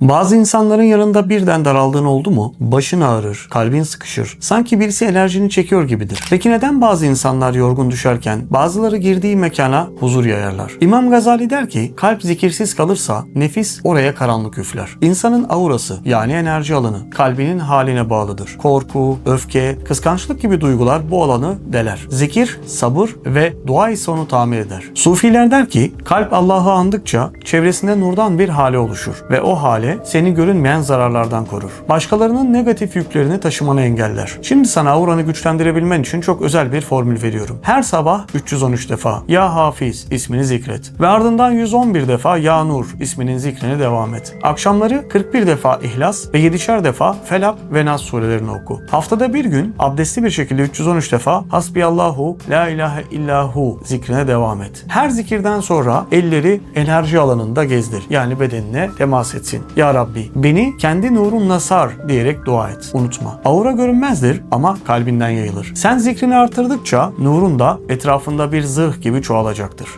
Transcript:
Bazı insanların yanında birden daraldığın oldu mu? Başın ağrır, kalbin sıkışır. Sanki birisi enerjini çekiyor gibidir. Peki neden bazı insanlar yorgun düşerken bazıları girdiği mekana huzur yayarlar? İmam Gazali der ki kalp zikirsiz kalırsa nefis oraya karanlık üfler. İnsanın aurası yani enerji alanı kalbinin haline bağlıdır. Korku, öfke, kıskançlık gibi duygular bu alanı deler. Zikir, sabır ve dua ise onu tamir eder. Sufiler der ki kalp Allah'ı andıkça çevresinde nurdan bir hale oluşur ve o hale seni görünmeyen zararlardan korur. Başkalarının negatif yüklerini taşımanı engeller. Şimdi sana auranı güçlendirebilmen için çok özel bir formül veriyorum. Her sabah 313 defa Ya Hafiz ismini zikret ve ardından 111 defa Ya Nur isminin zikrine devam et. Akşamları 41 defa İhlas ve 7'şer defa Felak ve Nas surelerini oku. Haftada bir gün abdestli bir şekilde 313 defa Hasbiyallahu La ilahe illahu zikrine devam et. Her zikirden sonra elleri enerji alanında gezdir. Yani bedenine temas etsin. Ya Rabbi beni kendi nurunla sar diyerek dua et. Unutma. Aura görünmezdir ama kalbinden yayılır. Sen zikrini artırdıkça nurun da etrafında bir zırh gibi çoğalacaktır.